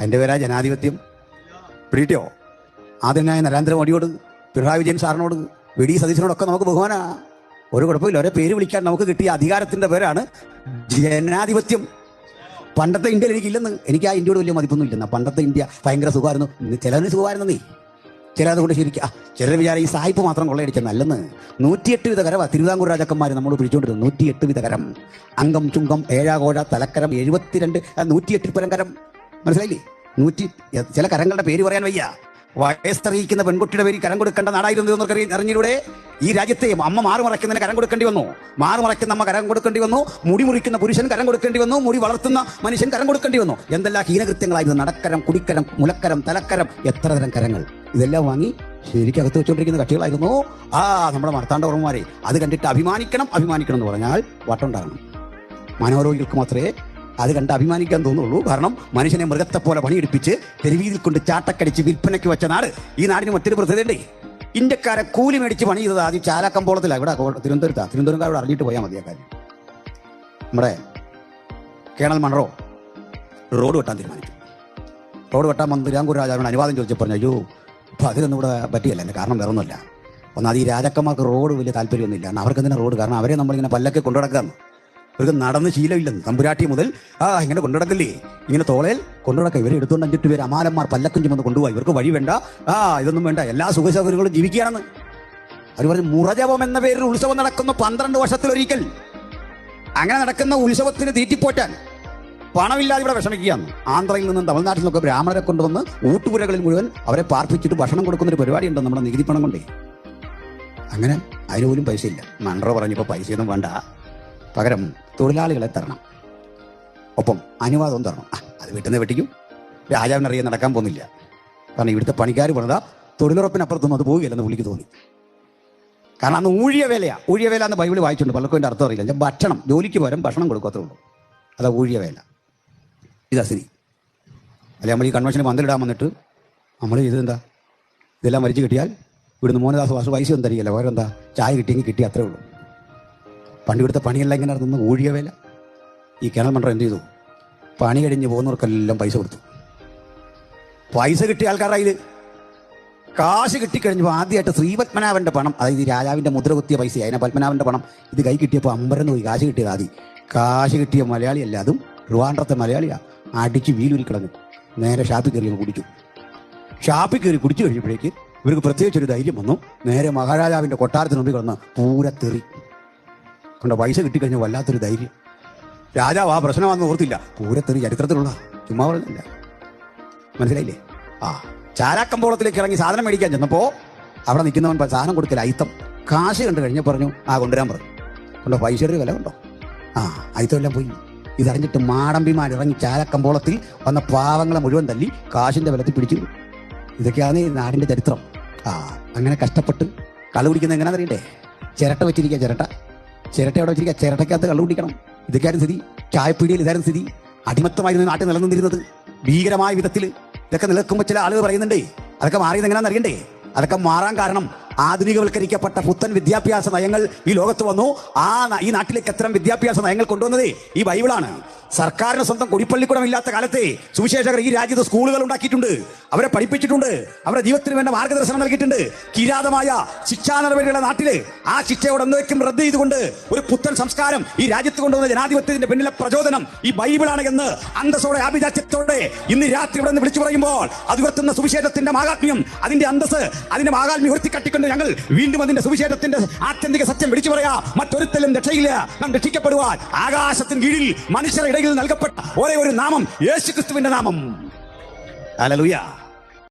അതിന്റെ പേരാ ജനാധിപത്യം. പിടിയോ ആദ്യനായ നരേന്ദ്രമോദിയോട് പിണറായി വിജയൻ സാറിനോട് വി ഡി സതീശനോടൊക്കെ നമുക്ക് ബഹുമാനാ. ഒരു കുഴപ്പമില്ല ഒരേ പേര് വിളിക്കാൻ നമുക്ക് കിട്ടിയ അധികാരത്തിന്റെ പേരാണ് ജനാധിപത്യം. പണ്ടത്തെ ഇന്ത്യയിൽ എനിക്കില്ലെന്ന് എനിക്ക് ആ ഇന്ത്യയോട് വലിയ മതിപ്പൊന്നും ഇല്ലെന്ന. പണ്ടത്തെ ഇന്ത്യ ഭയങ്കര സുഖമായിരുന്നു. ചിലതിന് സുഖമായിരുന്നു നീ. ചിലത് കൊണ്ട് ശരിക്കും ആ ചിലർ വിചാരം ഈ സായിപ്പ് മാത്രം കൊള്ളയടിച്ചെന്നല്ലെന്ന് നൂറ്റിയെട്ട് വിധ കരവാ തിരുവിതാംകൂർ രാജാക്കന്മാർ നമ്മൾ പിടിച്ചുകൊണ്ടിരുന്നു നൂറ്റിയെട്ട് വിധ കരം അംഗം ചുങ്കം ഏഴാകോഴ തലക്കരം എഴുപത്തിരണ്ട് നൂറ്റിയെട്ട് പരം കരം മനസ്സിലായില്ലേ? നൂറ്റി ചില കരങ്ങളുടെ പേര് പറയാൻ വയ്യ. വയസ്സറിയിക്കുന്ന പെൺകുട്ടിയുടെ പേര് കരം കൊടുക്കേണ്ട നാടായിരുന്നു എന്നൊക്കെ അറിഞ്ഞിലൂടെ ഈ രാജ്യത്തെ അമ്മ മാറി മറയ്ക്കുന്നതിന് കരം കൊടുക്കേണ്ടി വന്നു. മാറി മറയ്ക്കുന്ന അമ്മ കരം കൊടുക്കേണ്ടി വന്നു. മുടി മുറിക്കുന്ന പുരുഷൻ കരം കൊടുക്കേണ്ടി വന്നു. മുടി വളർത്തുന്ന മനുഷ്യൻ കരം കൊടുക്കേണ്ടി വന്നു. എന്തെല്ലാം ഹീനകൃത്യങ്ങളായിരുന്നു. നടക്കരം കുടിക്കരം മുലക്കരം തലക്കരം എത്ര തരം കരങ്ങൾ. ഇതെല്ലാം വാങ്ങി ശരിക്കും അകത്ത് വെച്ചുകൊണ്ടിരിക്കുന്ന കക്ഷികളായിരുന്നു ആ നമ്മുടെ മർത്താണ്ഡവർമ്മമാരെ അത് കണ്ടിട്ട് അഭിമാനിക്കണം അഭിമാനിക്കണം എന്ന് പറഞ്ഞാൽ വട്ടുണ്ടാകണം മനോരോഗികൾക്ക് മാത്രമേ അത് കണ്ട് അഭിമാനിക്കാൻ തോന്നുള്ളൂ. കാരണം മനുഷ്യനെ മൃഗത്തെ പോലെ പണിയെടുപ്പിച്ച് തെരുവീതിൽ കൊണ്ട് ചാട്ടക്കടിച്ച് വിൽപ്പനയ്ക്ക് വെച്ച നാട് ഈ നാടിന് മറ്റൊരു പ്രത്യേകതയുണ്ടേ. ഇന്ത്യക്കാരെ കൂലി മേടിച്ച് പണി ചെയ്തത് ആദ്യം ചാലാക്കമ്പോളത്തിലാണ് ഇവിടെ തിരുവനന്തപുരത്താ. തിരുവനന്തപുരംകാരോട് അറിഞ്ഞിട്ട് പോയാൽ മതി ആ കാര്യം. നമ്മുടെ കേണൽ മണറോ റോഡ് വെട്ടാൻ തീരുമാനിച്ചു. റോഡ് വെട്ടാൻ വന്ന് തിരുവാങ്കൂർ രാജാവിനോട് അനുവാദം ചോദിച്ചു പറഞ്ഞു അയ്യോ ഇപ്പം അതിനൊന്നും ഇവിടെ പറ്റിയല്ല. എന്റെ കാരണം വേറെ ഒന്നുമില്ല ഒന്നാമത് ഈ രാജാക്കന്മാർക്ക് റോഡ് വലിയ താല്പര്യമൊന്നുമില്ല. കാരണം അവർക്ക് തന്നെ റോഡ്? കാരണം അവരെ നമ്മളിങ്ങനെ പല്ലൊക്കെ കൊണ്ടുനടക്കാന്ന്. ഇവർക്ക് നടന്ന് ശീലമില്ലെന്ന്. തമ്പുരാട്ടി മുതൽ ആ ഇങ്ങനെ കൊണ്ടുനടക്കില്ലേ? ഇങ്ങനെ തോളയിൽ കൊണ്ടുനടക്കുക ഇവരെ എടുത്തുകൊണ്ട് അഞ്ചെട്ട് പേര് അമാലന്മാർ പല്ലക്കും ചുമന്ന് കൊണ്ടുപോയി ഇവർക്ക് വഴി വേണ്ട. ആ ഇതൊന്നും വേണ്ട. എല്ലാ സുഖ സൗകര്യങ്ങളും ജീവിക്കുകയാണെന്ന്. അവർ പറഞ്ഞു മുറജപം എന്ന പേരിൽ ഉത്സവം നടക്കുന്ന പന്ത്രണ്ട് വർഷത്തിലൊരിക്കൽ. അങ്ങനെ നടക്കുന്ന ഉത്സവത്തിന് തീറ്റിപ്പോറ്റാൻ പണമില്ലാതെ ഇവിടെ വിഷമിക്കുകയാണ്. ആന്ധ്രയിൽ നിന്നും തമിഴ്നാട്ടിൽ നിന്നൊക്കെ ബ്രാഹ്മണരെ കൊണ്ടുവന്ന് ഊട്ടുപുരകളിൽ മുഴുവൻ അവരെ പാർപ്പിച്ചിട്ട് ഭക്ഷണം കൊടുക്കുന്ന ഒരു പരിപാടി ഉണ്ട് നമ്മുടെ നികുതി പണം കൊണ്ടേ. അങ്ങനെ അതിന് പോലും പൈസ ഇല്ല മൺറോ പറഞ്ഞപ്പോൾ പൈസയൊന്നും വേണ്ട. പകരം തൊഴിലാളികളെ തരണം. ഒപ്പം അനുവാദവും തരണം. അത് വീട്ടിൽ നിന്ന് വെട്ടിക്കും. രാജാവിനറിയാൻ നടക്കാൻ പോകുന്നില്ല. കാരണം ഇവിടുത്തെ പണിക്കാർ പറഞ്ഞതാ തൊഴിലുറപ്പിനപ്പുറത്തൊന്നും അത് പോവുകയില്ലെന്ന് പുള്ളിക്ക് തോന്നി. കാരണം അന്ന് ഊഴിയ വേലയാ. ഊഴിയ വേല എന്ന് ബൈബിൾ വായിച്ചിട്ടുണ്ട്. പലർക്കും അതിന്റെ അർത്ഥം അറിയില്ല. ഞാൻ ഭക്ഷണം ജോലിക്ക് പകരം ഭക്ഷണം കൊടുക്കും അത്രേ ഉള്ളൂ അതാ ഊഴിയ വേല. ഇതാ സ്ഥിതി അല്ലെ നമ്മൾ ഈ കൺവെൻഷന് പന്തലിടാൻ വന്നിട്ട് നമ്മൾ ഇതെന്താ ഇതെല്ലാം മരിച്ചു കിട്ടിയാൽ ഇവിടുന്ന് മോഹനദാസ് വാസു പൈസ ഒന്നും തരികയില്ല. വേറെന്താ ചായ കിട്ടിയെങ്കിൽ കിട്ടി അത്രേ ഉള്ളൂ. പണ്ട് ഇവിടുത്തെ പണിയെല്ലാം ഇങ്ങനെ നടന്നു? ഊഴിയ വേല. ഈ കിണൽ മണ്ഡലം എന്ത് ചെയ്തു? പണി കഴിഞ്ഞ് പോകുന്നവർക്കെല്ലാം പൈസ കൊടുത്തു. പൈസ കിട്ടിയ ആൾക്കാരുടെ കയ്യിൽ കാശ് കിട്ടിക്കഴിഞ്ഞപ്പോൾ ആദ്യമായിട്ട് ശ്രീപത്മനാഭന്റെ പണം അതായത് രാജാവിന്റെ മുദ്ര കുത്തിയ പൈസ അതിനെ പത്മനാഭന്റെ പണം. ഇത് കൈ കിട്ടിയപ്പോൾ അമ്പരന്ന് പോയി. കാശ് കിട്ടിയത് ആദ്യം. കാശ് കിട്ടിയ മലയാളിയല്ല അതും. റുവാണ്ടത്തെ മലയാളിയാണ് അടിച്ച് വീലൂരി കിടന്നു നേരെ ഷാപ്പിൽ കയറി കുടിച്ചു ഷാപ്പിൽ കയറി കുടിച്ചു കഴിഞ്ഞപ്പോഴേക്ക് ഇവർക്ക് പ്രത്യേകിച്ച് ഒരു ധൈര്യം വന്നു. നേരെ മഹാരാജാവിന്റെ കൊട്ടാരത്തിന് മുമ്പിൽ കിടന്ന് പൂരത്തെറി കണ്ട പൈസ കിട്ടിക്കഴിഞ്ഞാൽ വല്ലാത്തൊരു ധൈര്യം. രാജാവ് ആ പ്രശ്നമാണെന്ന് ഓർത്തില്ല. പൂരത്തൊരു ചരിത്രത്തിലുള്ള ചുമ്മാ മനസ്സിലായില്ലേ? ആ ചാരാക്കമ്പോളത്തിലേക്ക് ഇറങ്ങി സാധനം മേടിക്കാൻ ചെന്നപ്പോൾ അവിടെ നിൽക്കുന്നവൻ സാധനം കൊടുക്കില്ല അയിത്തം. കാശ് കണ്ടു കഴിഞ്ഞ പറഞ്ഞു ആ കൊണ്ടുവരാൻ പറഞ്ഞു കൊണ്ടോ പൈസയുടെ വില ഉണ്ടോ ആ അയിത്തം എല്ലാം പോയി. ഇതറിഞ്ഞിട്ട് മാടമ്പിമാർ ഇറങ്ങി ചാരക്കമ്പോളത്തിൽ വന്ന പാവങ്ങളെ മുഴുവൻ തല്ലി കാശിന്റെ ബലത്തിൽ പിടിച്ചു. ഇതൊക്കെയാണ് ഈ നാടിന്റെ ചരിത്രം. ആ അങ്ങനെ കഷ്ടപ്പെട്ട് കള്ളു പിടിക്കുന്നത് എങ്ങനെയാണെന്ന് അറിയണ്ടേ ചിരട്ട വെച്ചിരിക്കുക ചിരട്ട. ചിരട്ട അവിടെ വെച്ചിരിക്കുക ചിരട്ടക്കകത്ത് കള്ളു കുടിക്കണം. ഇതൊക്കെയായിരുന്നു സ്ഥിതി. ചായപ്പീടിയിൽ ഇതായിരുന്നു സ്ഥിതി. അടിമത്തമായിരുന്നു നാട്ടിൽ നിലനിന്നിരുന്നത്. ഭീകരമായ വിധത്തിൽ ഇതൊക്കെ നിലനിൽക്കുമ്പോൾ ചില ആളുകൾ പറയുന്നുണ്ടേ അതൊക്കെ മാറിയത് എങ്ങനെയാണെന്ന് അറിയണ്ടേ? അതൊക്കെ മാറാൻ കാരണം ആധുനികവൽക്കരിക്കപ്പെട്ട പുത്തൻ വിദ്യാഭ്യാസ നയങ്ങൾ ഈ ലോകത്ത് വന്നു. ആ ഈ നാട്ടിലേക്ക് അത്തരം വിദ്യാഭ്യാസ നയങ്ങൾ കൊണ്ടുവന്നത് ഈ ബൈബിളാണ്. സർക്കാരിന് സ്വന്തം കുടിപ്പള്ളിക്കൂടം ഇല്ലാത്ത കാലത്തെ സുവിശേഷകർ ഈ രാജ്യത്ത് സ്കൂളുകൾ ഉണ്ടാക്കിയിട്ടുണ്ട്. അവരെ പഠിപ്പിച്ചിട്ടുണ്ട്. അവരുടെ ജീവിതത്തിന് വേണ്ട മാർഗദർശനം നൽകിയിട്ടുണ്ട്. കിരാതമായ ശിക്ഷാ നടപടികളുടെ നാട്ടിൽ ആ ശിക്ഷയോട് എന്നേക്കും റദ്ദ് ചെയ്തുകൊണ്ട് ഒരു പുത്തൻ സംസ്കാരം ഈ രാജ്യത്ത് കൊണ്ടുവന്ന ജനാധിപത്യത്തിന്റെ പിന്നിലെ പ്രചോദനം ഈ ബൈബിളാണ് എന്ന് അന്തസ്സോടെ ആഭിജാത്യത്തോടെ ഇന്ന് രാത്രി ഇവിടെ നിന്ന് വിളിച്ചു പറയുമ്പോൾ അത് സുവിശേഷത്തിന്റെ മാഹാത്മ്യം അതിന്റെ അന്തസ് അതിന്റെ മാഹാത്മ്യം ഉയർത്തിക്കട്ടിക്കൊണ്ട് ഞങ്ങൾ വീണ്ടും അതിന്റെ സുവിശേഷത്തിന്റെ ആത്യന്തിക സത്യം വിളിച്ചു പറയാ. മറ്റൊരുത്തലും രക്ഷയില്ല നാം രക്ഷിക്കപ്പെടുവാൻ ആകാശത്തിന് കീഴിൽ മനുഷ്യരുടെ ഇടയിൽ നൽകപ്പെട്ട ഒരേ ഒരു നാമം യേശുക്രിസ്തുവിന്റെ നാമം. ഹല്ലേലൂയ.